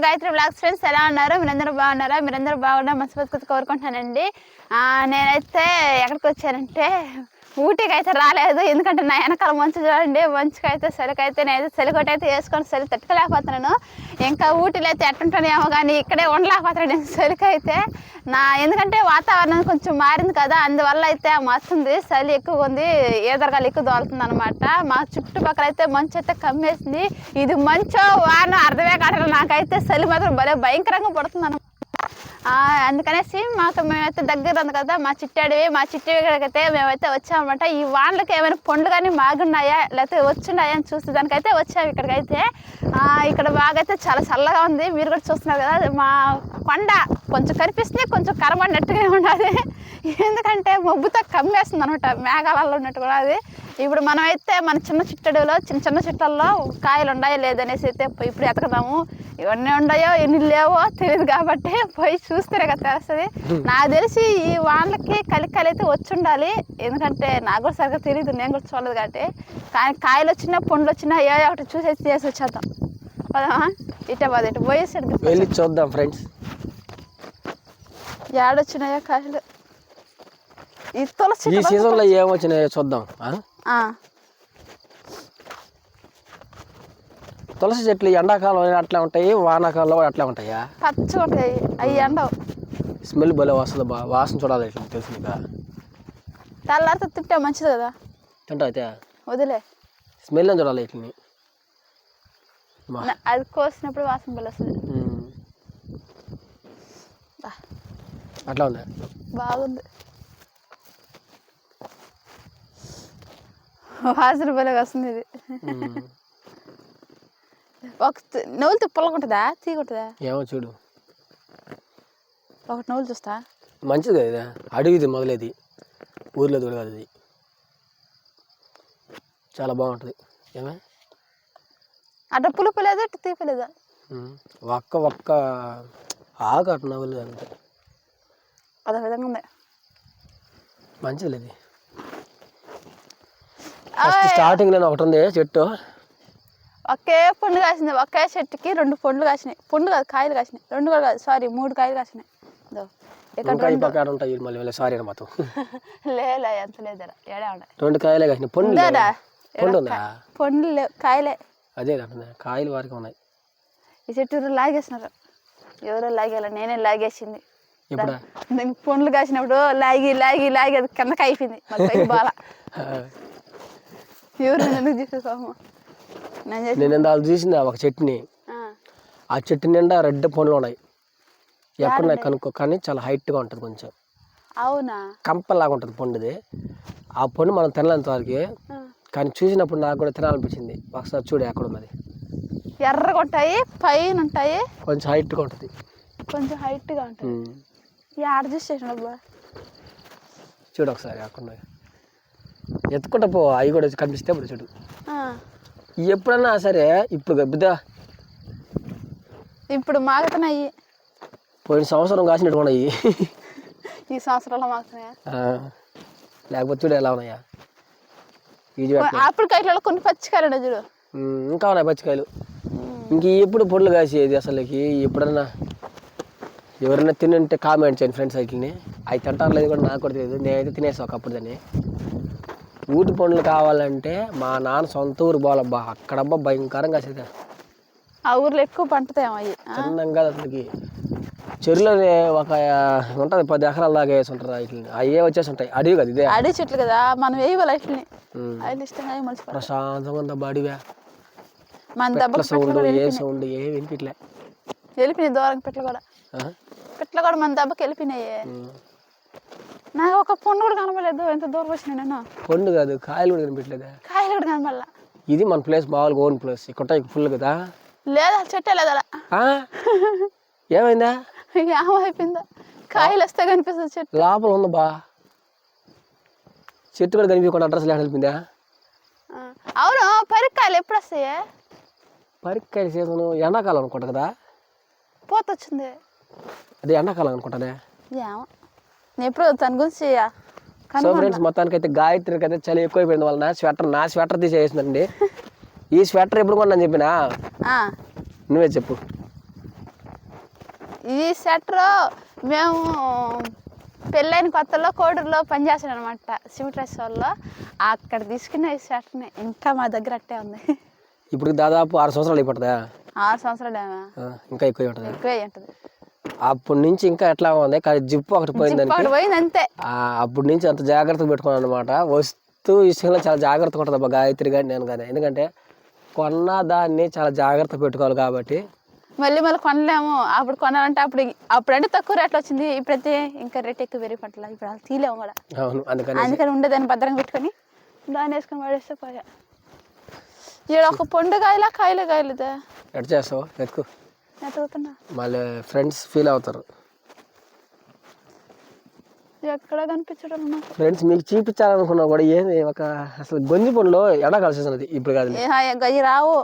To Gayatri blogs friends ఎలా ఉన్నారు? మీరందరూ బాగున్నారా? మీరందరూ బాగున్నా మనస్ఫూర్తి కోరుకుంటున్నానండి. నేనైతే ఎక్కడికి వచ్చానంటే ఊటీకి అయితే రాలేదు. ఎందుకంటే నా వెనకాల మంచు చూడండి మంచుకి అయితే చలికైతే నేనైతే చలికొట్టి అయితే వేసుకొని చలి తట్టుకోలేకపోతున్నాను. ఇంకా ఊటీలో అయితే ఎట్టుంటానేమో కానీ ఇక్కడే ఉండలేకపోతున్నాను నేను చలికైతే నా ఎందుకంటే వాతావరణం కొంచెం మారింది కదా అందువల్ల అయితే మస్తుంది చలి ఎక్కువ ఉంది ఏదరగాలు ఎక్కువ దోలుతుంది అనమాట మా చుట్టుపక్కల అయితే మంచు అయితే కమ్మేసింది. ఇది మంచో వాన అర్థమే కాదు నాకైతే చలి మాత్రం భలే భయంకరంగా పడుతుంది అనమాట అందుకనేసి మాకు మేమైతే దగ్గర ఉంది కదా మా చిట్టాడివి మా చిట్టాడికి అయితే మేమైతే వచ్చామన్నమాట. ఈ వానలకి ఏమైనా పండ్లు కానీ మాగున్నాయా లేకపోతే వచ్చున్నాయా అని చూస్తే దానికైతే వచ్చాము ఇక్కడికైతే ఇక్కడ బాగా అయితే చాలా చల్లగా ఉంది. మీరు కూడా చూస్తున్నారు కదా మా కొండ కొంచెం కనిపిస్తే కొంచెం కరమన్నట్టుగా ఉన్నది. ఎందుకంటే మబ్బుతో కమ్మేస్తుంది అనమాట మేఘాలలో ఉన్నట్టు కూడా అది. ఇప్పుడు మనమైతే మన చిన్న చిట్టడిలో చిన్న చిన్న చిట్టల్లో కాయలు ఉన్నాయో లేదనేసి అయితే ఇప్పుడు ఎతకదాము ఇవన్నీ ఉన్నాయో ఎన్ని లేవో తెలియదు కాబట్టి పోయి చూస్తేనే కదా తెలుస్తుంది. నాకు తెలిసి ఈ వాళ్ళకి కలికాయలు అయితే వచ్చి ఉండాలి. ఎందుకంటే నాకు కూడా సరిగ్గా తెలియదు నేను కూడా చూడలేదు కాబట్టి. కానీ కాయలు వచ్చినా పండ్లు వచ్చినా ఏ ఒకటి చూసేసి చేసి వచ్చేద్దాం. పదమా? ఇటే పద ఇటు పోయేసాడు వెళ్ళి చూద్దాం ఫ్రెండ్స్. ఏడొచ్చినాయో కాయలు? ఈ తులసి ఈ సీజన్లో ఏమొచ్చినాయో చూద్దాం తులసి చెట్లు ఎండాకాలం అట్లా ఉంటాయి వానాకాలంలో కూడా అట్లా ఉంటాయా? పచ్చగా ఉంటాయి అవి ఎండవు. స్మెల్ భలే వస్తుంది బా వాసన చూడాలి ఇట్లా తెలుసు నీకు? తెల్లారితో తింటే మంచిది కదా. తింటా అయితే? వదిలే. స్మెల్ అని చూడాలి ఇట్లని అది కోసినప్పుడు వాసన బలి వస్తుంది. అట్లా ఉంది? బాగుంది. వాసన బలి వస్తుంది ఇది. ఒక తి- నవ్వులు తిప్పలకుంటుందా తీగుంటుందా ఏమో చూడు. ఒకటి నవ్వులు చూస్తా. మంచిది కదా అడవిది మొదలేది. ఊర్లో కూడా కాదు ఇది. చాలా బాగుంటుంది. ఏమే? అటు పులుపు లేదు ఇటు తీపి లేదా. ఒక్క ఒక్క ఆకు అట్లా నవ్వలేదు అంతే. అదే విధంగా ఉంది. మంచిది ఇది. ఫస్ట్ స్టార్టింగ్ నేను ఒకటి ఉంది చెట్టు. ఒకే పండు కాసింది ఒకే చెట్టుకి రెండు పండ్లు కాసినాయి. పండు కాదు కాయలు కాసినాయి. రెండు కూడా కాదు సారీ మూడు కాయలు కాసినాయి. ఉంటాయి మళ్ళీ మళ్ళీ సారీ మొత్తం లేలే ఎంత లేదరా ఏడే ఉన్నాయి రెండు కాయలే కాసినాయి. పండు ఉందారా పండు ఉందా? పండ్లు లేవు కాయలే. అదే అంటుంది కాయలు వారికి ఉన్నాయి. ఈ చెట్టు ఎవరో లాగేసినారు. ఎవరో లాగేయాల నేనే లాగేసింది. పండ్లు కాసినప్పుడు లాగి లాగి లాగి అది కిందకి అయిపోయింది. మళ్ళీ బాల తీసుకోము నేను ఇందాక చూసింది ఒక చెట్టుని. ఆ, చెట్టు నిండా రెడ్ పండ్లు ఉన్నాయి. ఎక్కడ కనుక్కో కానీ చాలా హైట్గా ఉంటుంది కొంచెం. అవునా? కంపలాగా ఉంటుంది పండుది. ఆ పండు మనం తినలేంత వరకు. కానీ చూసినప్పుడు నాకు కూడా తినాలనిపించింది. ఒకసారి చూడు ఎక్కడ ఉన్నది. ఎర్రగా ఉంటాయి పైన ఉంటాయి. కొంచెం హైట్గా ఉంటుంది. కొంచెం హైట్గా. ఈ ఆడ చూసేసినప్పుడు చూడు ఒకసారి అక్కడ ఉన్నది. ఎత్తుకుంటా పో అవి కూడా కనిపిస్తే ఇప్పుడు చూడు. ఎప్పుడన్నా సరే ఇప్పుడు గబ్బిదా ఇప్పుడు మాగుతున్నాయి. పోయిన సంవత్సరం కాసినట్టు ఉన్నాయి. ఈ సంవత్సరంలో మాగుతున్నాయా? లేకపోతే చూడు ఎలా ఉన్నాయా. ఇది అప్పుడు కైట్లలో కొన్ని పచ్చికాయలు ఉన్నాయి చూడు. ఇంకా ఉన్నాయి పచ్చికాయలు. ఇంక ఎప్పుడు పొడులు కాసేది అసలుకి? ఎప్పుడన్నా ఎవరైనా తినంటే కామెంట్ చేయండి ఫ్రెండ్స్ వాటిని అవి తింటారు లేదు కూడా నాకు కూడా తెలియదు. నేనైతే తినేసా ఒకప్పుడు దాన్ని. ఊటి పండ్లు కావాలంటే మా నాన్న సొంత ఊరు పోవాలబ్బా అక్కడబ్బా భయంకరంగా కాసేది ఆ ఊర్లో ఎక్కువ అవి చిన్నంగా అసలుకి. చెరువులో ఒక ఉంటుంది పది ఎకరాల దాకా వేసి ఉంటారు వాటిని అయ్యే వచ్చేసి ఉంటాయి. అడవి కదా ఇదే? అడవి చెట్లు కదా మనం వేయవాలి వాటిని ఇష్టంగా ప్రశాంతంగా ఉందా బాడీవే మన దెబ్బకి సౌండ్ ఏ సౌండ్ ఏ వినిపిట్లే. వెళ్ళిపోయినాయి దూరం పెట్లు కూడా? పెట్లు కూడా మన దెబ్బకి వెళ్ళిపోయినాయి. నాకు ఒక పొన్ను కూడా కనబడలేదు ఎంత దూరం వచ్చినా నేను. పండు కాదు కాయలు కూడా కనిపించలేదా కాయలు కూడా కనబడలా ఇది మన ప్లేస్ మామూలుగా ఓన్ ప్లేస్. ఇక్కడ ఫుల్ కదా? లేదా చెట్టే లేదా? ఏమైందా? ఏమైపోయిందో కాయలు వస్తే కనిపిస్తుంది చెట్టు. లోపల ఉంది బా. చెట్టు కూడా కనిపించకుండా అడ్రస్ లేక వెళ్ళిపోయిందా. అవును పరికాయలు ఎప్పుడు వస్తాయి? పరికాయ సీజన్ ఎండాకాలం అనుకుంటా కదా? పోత వచ్చింది అది ఎండాకాలం అనుకుంటానే? ఏమో. ఎప్పుడు దాని గురించి సో ఫ్రెండ్స్ మొత్తానికి అయితే గాయత్రికి అయితే చలి ఎక్కువైపోయింది. వలన స్వెటర్ నా స్వెటర్ తీసేసిందండి ఈ స్వెటర్ ఎప్పుడు కొన్నా చెప్పినా? నువ్వే చెప్పు. ఈ సెటర్ మేము పెళ్ళైన కొత్తలో కోడూరులో పనిచేసాను అనమాట సివిల్ డ్రెస్ వాళ్ళు అక్కడ తీసుకున్న ఈ సెటర్ని ఇంకా మా దగ్గర అట్టే ఉంది. ఇప్పుడు దాదాపు ఆరు సంవత్సరాలు అయిపోతుందా? ఆరు సంవత్సరాలు ఇంకా ఎక్కువ ఎక్కువే ఉంటుంది. అప్పటి నుంచి ఇంకా ఎట్లా ఉంది? కానీ జిప్పు ఒకటి పోయింది అంతే. ఆ, అప్పటి నుంచి అంత జాగ్రత్తగా పెట్టుకున్నాను అనమాట వస్తూ విషయంలో చాలా జాగ్రత్తగా ఉంటుంది అబ్బా గాయత్రి కానీ నేను కానీ. ఎందుకంటే కొన్న దాన్ని చాలా జాగ్రత్త పెట్టుకోవాలి కాబట్టి. మళ్ళీ మళ్ళీ కొనలేము. అప్పుడు కొనాలంటే అప్పుడు అప్పుడంటే తక్కువ రేట్లు వచ్చింది. ఇప్పుడైతే ఇంకా రేట్ ఎక్కువ పెరిగి పట్ల ఇప్పుడు అలా తీలేము కూడా. అవును అందుకని అందుకని ఉండేదాన్ని భద్రంగా పెట్టుకొని దాన్ని వేసుకొని పడేస్తే పోయా. ఈడ ఒక పండు కాయలా కాయలే కాయలేదా ఎట్ చేస్తావు? ఎత్తుకు ఎతుకుతున్నా మళ్ళీ ఫ్రెండ్స్ ఫీల్ అవుతారు. ఎక్కడ కనిపించడం ఫ్రెండ్స్ మీకు చూపించాలనుకున్నా కూడా ఏంది ఒక అసలు గొంజి పండులో ఎడ కలిసి అది? ఇప్పుడు కాదు. రావు.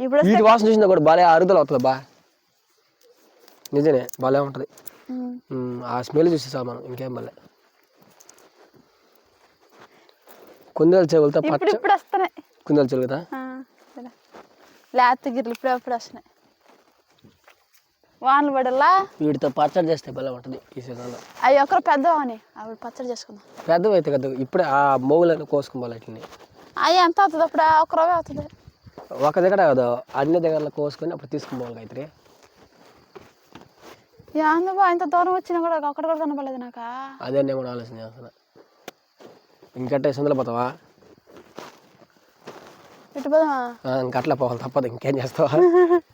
ఇప్పుడు వీటి వాసన చూసినా కూడా భలే అరుగుదల అవుతుంది బా. నిజమే భలే ఉంటుంది. ఆ స్మెల్ చూసేసా మనం? ఇంకేం భలే. కుందేలు చెవులతో పచ్చ కుందేలు చెవులుతా. లేత గిర్లు ఇప్పుడు వస్తున్నాయి. వానలు పడల్లా వీటితో పచ్చడి చేస్తే భలే ఉంటుంది ఈ సీజన్లో. అవి ఒకరు పెద్దవని. అప్పుడు పచ్చడి చేసుకుందాం. పెద్దవి అయితే కదా ఇప్పుడే ఆ మోగులను కోసుకోవాలి వాటిని అవి ఎంత అవుతుంది? అప్పుడు ఒక రవ్వ అవుతుంది. ఒక దగ్గర కాదు అన్ని దగ్గర కోసుకొని అప్పుడు తీసుకుపోవాలి గాయత్రి ఏందో ఇంత దూరం వచ్చినా కూడా ఒక్కడ కూడా కనపడలేదు నాకు? అదే నేను కూడా ఆలోచన చేస్తున్నా. ఇంకట్టే సందులో పోతావా? ఇటు పోదామా? ఇంకట్లా పోవాలి తప్పదు ఇంకేం చేస్తావా?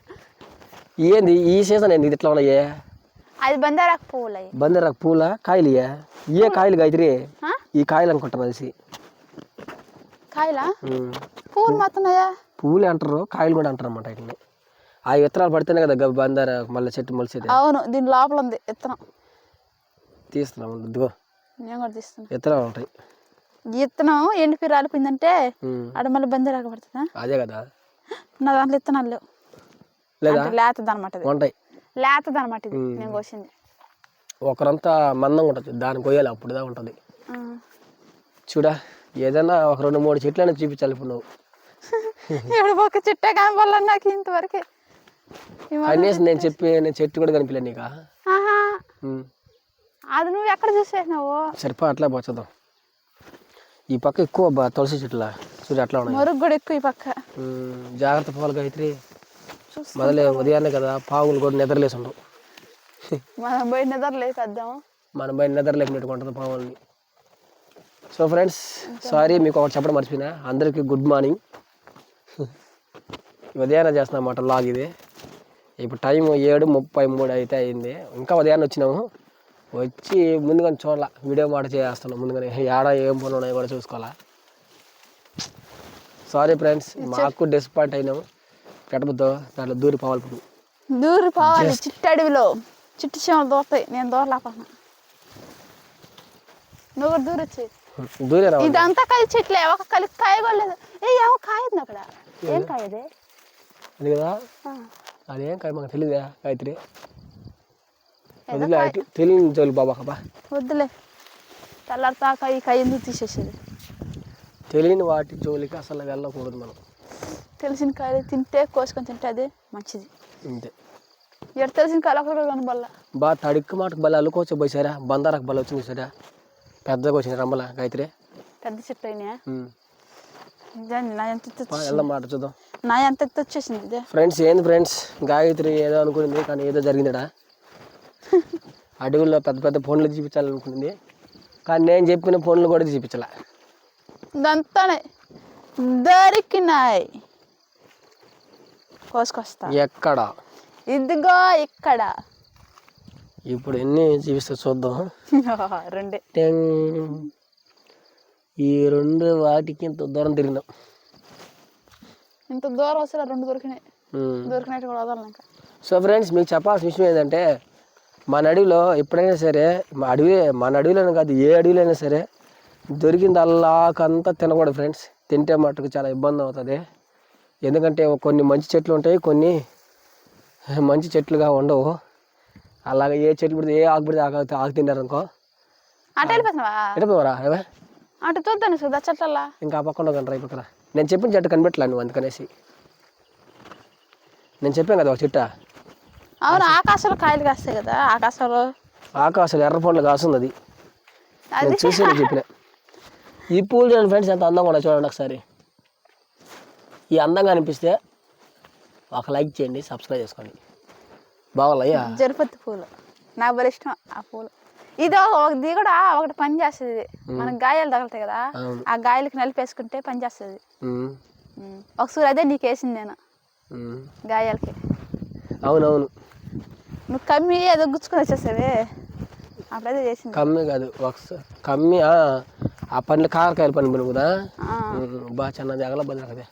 ఏంది? ఈ సీజన్ ఏంది? ఇట్లా ఉన్నాయే? అది బందారాకు అవి బందరాకు పూల కాయలు ఏ కాయలు గాయత్రి? ఈ కాయలు అనుకుంటాను తెలిసి కాయలా. పువ్వులు మాత్రమయ్యా పువ్వులే అంటారు కాయలు కూడా అంటారు అన్నమాట వీటిని. ఆ విత్తనాలు పడితేనే కదా బందార మళ్ళీ చెట్టు మొలిసేది. అవును దీని లోపల ఉంది విత్తనం. తీస్తున్నాం ఇదిగో. నేను కూడా తీస్తున్నా. విత్తనాలు ఉంటాయి. విత్తనం ఎండిపి రాలిపోయిందంటే. ఆడ మళ్ళీ బందారాకు పడుతుందా? అదే కదా. నా దాంట్లో విత్తనాలు లేవు. లేదా? ఉంటాయి. లేతది అనమాట ఇది నేను కోసింది. ఒకరంతా మందంగా ఉంటుంది దాన్ని కొయ్యాలి అప్పుడుదా ఉంటుంది. చూడా ఏదైనా ఒక రెండు మూడు చెట్లైనా చూపించాలి ఇప్పుడు నువ్వు. ఇప్పుడు ఒక చిట్టే కనపడాల నాకు ఇంతవరకు. కనీసం నేను చెప్పి నేను చెట్టు కూడా కనిపించలే నీకా. అది నువ్వు ఎక్కడ చూసేసినావు? సరిపో అట్లా పోచేద్దాం ఈ పక్క ఎక్కువ తులసి చెట్ల. చూడు అట్లా ఉన్నాయి. మరుగు కూడా ఎక్కువ ఈ పక్క. జాగ్రత్త పోవాలి గాయత్రి. మొదలే ఉదయాన్నే కదా పావులు కూడా నిద్రలేసి ఉండవు మనం పోయి నిద్ర లేపేద్దాము మన లేపినట్టు ఉంటుంది పావులని. సో ఫ్రెండ్స్ సారీ మీకు ఒకటి చెప్పడం మర్చిపోయినా. అందరికీ గుడ్ మార్నింగ్ ఉదయాన్నే చేస్తున్నాం అన్నమాట లాగ్ ఇది. ఇప్పుడు టైం ఏడు ముప్పై మూడు అయితే అయింది. ఇంకా ఉదయాన్నే వచ్చినాము. వచ్చి ముందుగానే చూడాల. వీడియో మాట చేస్తున్నాం. ముందుగానే ఏడ ఏం పనులు ఉన్నాయో కూడా చూసుకోవాలా. సారీ ఫ్రెండ్స్ మాకు డిసప్పాయింట్ అయినాము. పెట్టబుద్దో దాంట్లో దూరి పోవాలి ఇప్పుడు దూరి పోవాలి చిట్టు అడవిలో. చిట్టు చీమలు దూరతాయి నేను దూరలేకపోతున్నా. నువ్వు దూరే రావాలి ఇదంతా కాయ చెట్లే ఒక కలి కాయ కూడా లేదు. ఏ ఏమో కాయ ఉంది అక్కడ ఏం కాయ ఇది? అది కదా? ఆ, అదేం కాదు మాకు తెలియదా గాయత్రి? వదిలే కాయ. తెలియని జోలు బాబా కబా వద్దులే. తెల్లారితా కాయ కాయ ఎందుకు తీసేసేది? తెలియని వాటి జోలికి అసలు వెళ్ళకూడదు మనం. తెలిసిన కాయలు తింటే కోసుకొని తింటే అది మంచిది. అంతే. ఎక్కడ తెలిసిన కాయలు కూడా కనబడాల బా తడిక్కు మాటకు బల అల్లుకోవచ్చు పోసారా బందారకు బల వచ్చింది సరే. పెద్దగా వచ్చింది రమ్మల గాయత్రి. పెద్ద చెట్టు. ఇదేంది నా ఎంత? వెళ్దాం మాట చూద్దాం. నా ఎంత ఎత్తు వచ్చేసింది ఇదే? ఫ్రెండ్స్ ఏంది ఫ్రెండ్స్? గాయత్రి ఏదో అనుకునింది కానీ ఏదో జరిగిందిడా? అడవుల్లో పెద్ద పెద్ద ఫోన్లు చూపించాలనుకునింది కానీ నేను చెప్పిన ఫోన్లు కూడా చూపించాల. ఇదంతానే దొరికినాయి. కోసుకొస్తా. ఎక్కడ? ఇదిగో ఇక్కడ. ఇప్పుడు ఎన్ని చూపిస్తే చూద్దాం. రెండే. ఈ రెండు వాటికి ఇంత దూరం తిరిగినాం. ఇంత దూరం వస్తే రెండు దొరికినాయి. దొరికినట్టు కూడా వదలను ఇంకా. సో ఫ్రెండ్స్ మీకు చెప్పాల్సిన విషయం ఏంటంటే మన అడవిలో ఎప్పుడైనా సరే మా అడవి మన అడవిలోనే కాదు ఏ అడవిలోనే సరే దొరికింది అల్లాకంతా తినకూడదు ఫ్రెండ్స్. తింటే మటుకు చాలా ఇబ్బంది అవుతుంది. ఎందుకంటే కొన్ని మంచి చెట్లు ఉంటాయి కొన్ని మంచి చెట్లుగా ఉండవు. అలాగే ఏ చెట్లు పెడితే ఏ ఆకు పెడితే ఆకు ఆకు తిన్నారు అనుకో. అటు చూద్దాను సుధా చెట్లల్లా. ఇంకా ఆ పక్కన కంటారా ఈ పక్కన. నేను చెప్పిన చెట్టు కనిపెట్టలే నువ్వు అందుకనేసి. నేను చెప్పాను కదా ఒక చెట్ట. అవును ఆకాశంలో కాయలు కాస్తాయి కదా ఆకాశంలో. ఆకాశం ఎర్ర పండ్లు కాస్తుంది అది. నేను చూసి చెప్పిన. ఈ పూలు చూడండి ఫ్రెండ్స్ ఎంత అందంగా ఉన్నాయి చూడండి ఒకసారి. ఈ అందంగా అనిపిస్తే ఒక లైక్ చేయండి సబ్స్క్రైబ్ చేసుకోండి. బావాలయ్యా జరుపతి పూలు. నాకు బలి ఇష్టం ఆ పూలు. ఇది ఒక- ఇది కూడా ఒకటి పని చేస్తుంది మనకు గాయాలు తగులుతాయి కదా ఆ గాయాలకి నలిపేసుకుంటే పని చేస్తుంది ఉమ్, ఒకసారి అదే నీకు వేసింది నేను. గాయాలకి. అవునవును. నువ్వు కమ్మి ఏదో గుచ్చుకొని వచ్చేసావే అప్పుడైతే చేసింది. కమ్మి కాదు ఒకసారి కమ్మి ఆ, పండ్లు కారకాయల పని పని కదా ఆ, బాగా చిన్న జగల బదిలీ కదా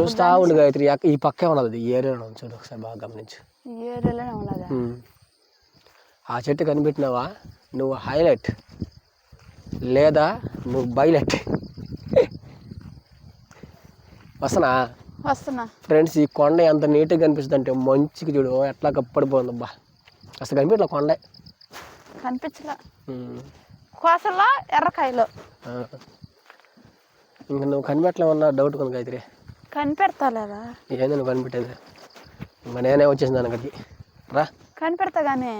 చూస్తా ఉండు గాయత్రి. ఈ- పక్కే ఉన్నది. ఈ ఏరియాలో ఉంది చూడు ఒకసారి బాగా గమనించు. ఈ ఏరియాలోనే ఉన్నదా? ఉమ్. ఆ చెట్టు కనిపెట్టినావా? నువ్వు హైలైట్. లేదా నువ్వు బైలైట్. వస్తున్నా? వస్తున్నా. ఫ్రెండ్స్ ఈ కొండ ఎంత నీట్గా కనిపిస్తుంది అంటే మంచిగా చూడు ఎట్లా కప్పడిపోతుంది అబ్బా అసలు కనిపించలే కొండ? కనిపించలే. కోసల్లో ఎర్రకాయలు. ఇంక నువ్వు కనిపెట్టలేమన్నా డౌట్ కొంది గాయత్రి. కనిపెడతా లేదా ఏంది నువ్వు కనిపెట్టేది. ఇంకా నేనే వచ్చేసింది అక్కడికి. రా. కనిపెడతా కానీ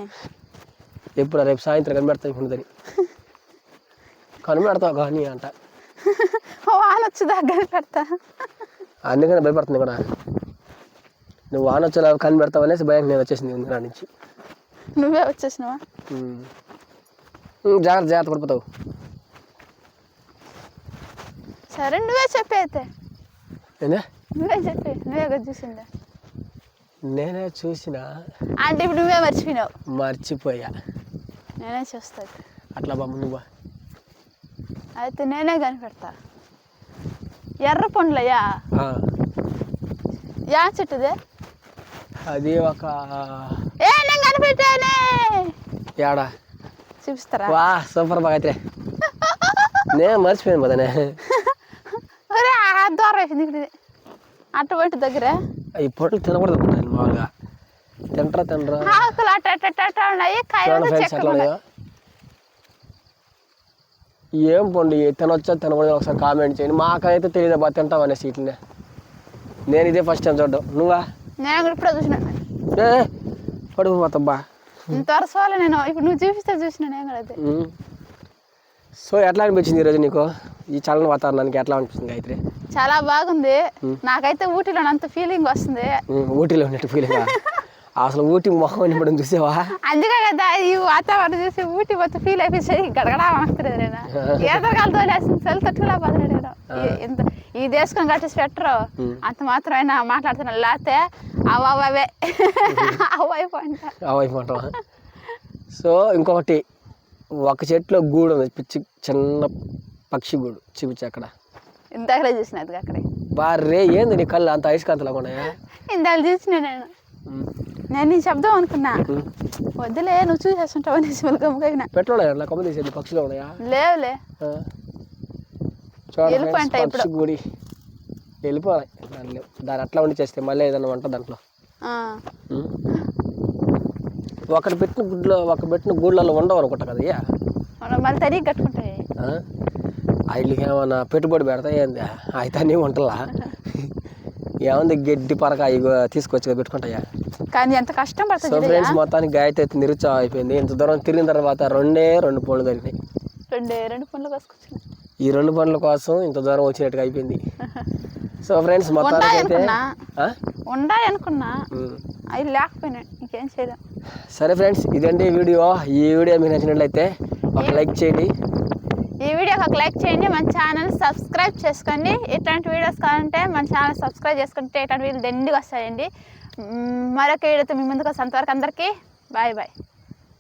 ఎప్పుడు రేపు సాయంత్రం కనిపెడతా ఉండదని కనిపెడతావు కానీ అంట. వాన వచ్చేదా కనిపెడతా? అందుకని భయపడుతుంది కూడా. నువ్వు వాన వచ్చేలా కనిపెడతావు అనేసి భయం నేను వచ్చేసింది నా నుంచి. నువ్వే వచ్చేసినావా? జాగ్రత్త జాగ్రత్త పడిపోతావు. సరే నువ్వే చెప్పే అయితే ఏందే నువ్వే చెప్పి నువ్వే కదా చూసిందా. నేనే చూసిన. అంటే ఇప్పుడు నువ్వే మర్చిపోయినావు. మర్చిపోయా. నేనే చూస్తాను అట్లా బామ్మ నువ్వు అయితే నేనే కనిపెడతా. ఎర్ర పండ్లయ్యా యా చెట్టుదే? అది ఒక ఏ నేను కనిపెట్టానే. చూపిస్తారా? వా సూపర్ బాగా అయితే. నేను మర్చిపోయాను పదనే వేసింది ఇది. అటువంటి దగ్గర. ఈ పొట్లు తినకూడదు అనుకుంటాను మామూలుగా. తింటరా తినరా ఆకులు అట్ట అట్ట ఉన్నాయి కాయలు ఏం పండు తినొచ్చా తినకూడదు ఒకసారి కామెంట్ చేయండి. మాకైతే తెలియదు బా తింటాం అనే సీట్లనే. నేను ఇదే ఫస్ట్ టైం చూడడం. నువ్వా? నేను ఇప్పుడు చూసిన. ఏ పడిపోతాబ్బా ఇంత వరసోలే నేను. ఇప్పుడు నువ్వు చూపిస్తే చూసిన నేను కూడా సో ఎట్లా అనిపించింది ఈరోజు నీకు? ఈ చల్లని వాతావరణానికి ఎట్లా అనిపించింది గాయత్రి? చాలా బాగుంది. నాకైతే ఊటీలో అంత ఫీలింగ్ వస్తుంది. ఊటీలో ఉన్నట్టు ఫీలింగ్ అసలు ఊటీ మొహం అనిపడం చూసావా? అందుకే కదా ఈ వాతావరణం చూసి ఊటీ మొత్తం ఫీల్ అయిపోయి గడగడా వస్తుంది నేను. సెల్ ఈ- ఇంత ఈ దేశం కట్టి స్వెటర్ అంత మాత్రమైనా మాట్లాడుతున్నాను లేకపోతే అవే అవైపోయింట అవైపోవటం సో ఇంకొకటి ఒక చెట్లో గూడు ఉంది. పిచ్చి చిన్న పక్షి గూడు. చూపించి అక్కడ. ఇందాకలే చూసిన అది అక్కడ? బారే ఏంది నీ కళ్ళు అంత ఐస్కాంతలాగా ఉన్నాయా? ఇందాక చూసిన నేను. నేను నీ శబ్దం అనుకున్నా. వద్దులే నువ్వు చూసేస్తుంటావు? అనేసి గమ్ముకైనా పెట్రోల్ అట్లా కొమ్మ తీసేది పక్షులు ఉన్నాయా? లేవులే. చూడండి. పక్షి గుడి. వెళ్ళిపోవాలి దాని అట్లా ఉండి చేస్తే మళ్ళీ ఏదైనా వంట దాంట్లో. ఒకటి పెట్టిన గుడ్లో ఒక పెట్టిన గూళ్ళలో ఉండవు అనుకుంటా కదా అయ్యా. మనం మళ్ళీ తరిగి కట్టుకుంటాయి వీళ్ళకి ఏమన్నా పెట్టుబడి పెడతా ఏంది? అయితే వంటలా? ఏముంది గడ్డి పరక ఇగో తీసుకొచ్చి పెట్టుకుంటాయా కానీ ఎంత కష్టం సో పడుతుంది ఫ్రెండ్స్ మొత్తానికి గాయత్రి అయితే నిరుత్సాహం అయిపోయింది ఇంత దూరం తిరిగిన తర్వాత రెండే రెండు పనులు దొరికినాయి. రెండే రెండు పనులు కోసుకొచ్చిన. ఈ రెండు పనుల కోసం ఇంత దూరం వచ్చినట్టుగా అయిపోయింది. సో ఫ్రెండ్స్ మొత్తానికి అయితే? ఉండాలి అనుకున్నా ఉమ్. అవి లేకపోయినా ఇంకేం చేయలేం. సరే ఫ్రెండ్స్ ఇదండి వీడియో? ఈ వీడియో మీకు నచ్చినట్లయితే ఒక లైక్ చేయండి. ఈ వీడియోకి ఒక లైక్ చేయండి మన ఛానల్ సబ్స్క్రైబ్ చేసుకోండి. ఇట్లాంటి వీడియోస్ కావాలంటే మన ఛానల్ సబ్స్క్రైబ్ చేసుకుంటే ఇట్లాంటి వీడియోలు దండిగా వస్తాయండి. మరొక వీడియోతో మీ ముందుకు వస్తాను. అంతవరకు అందరికీ బాయ్ బాయ్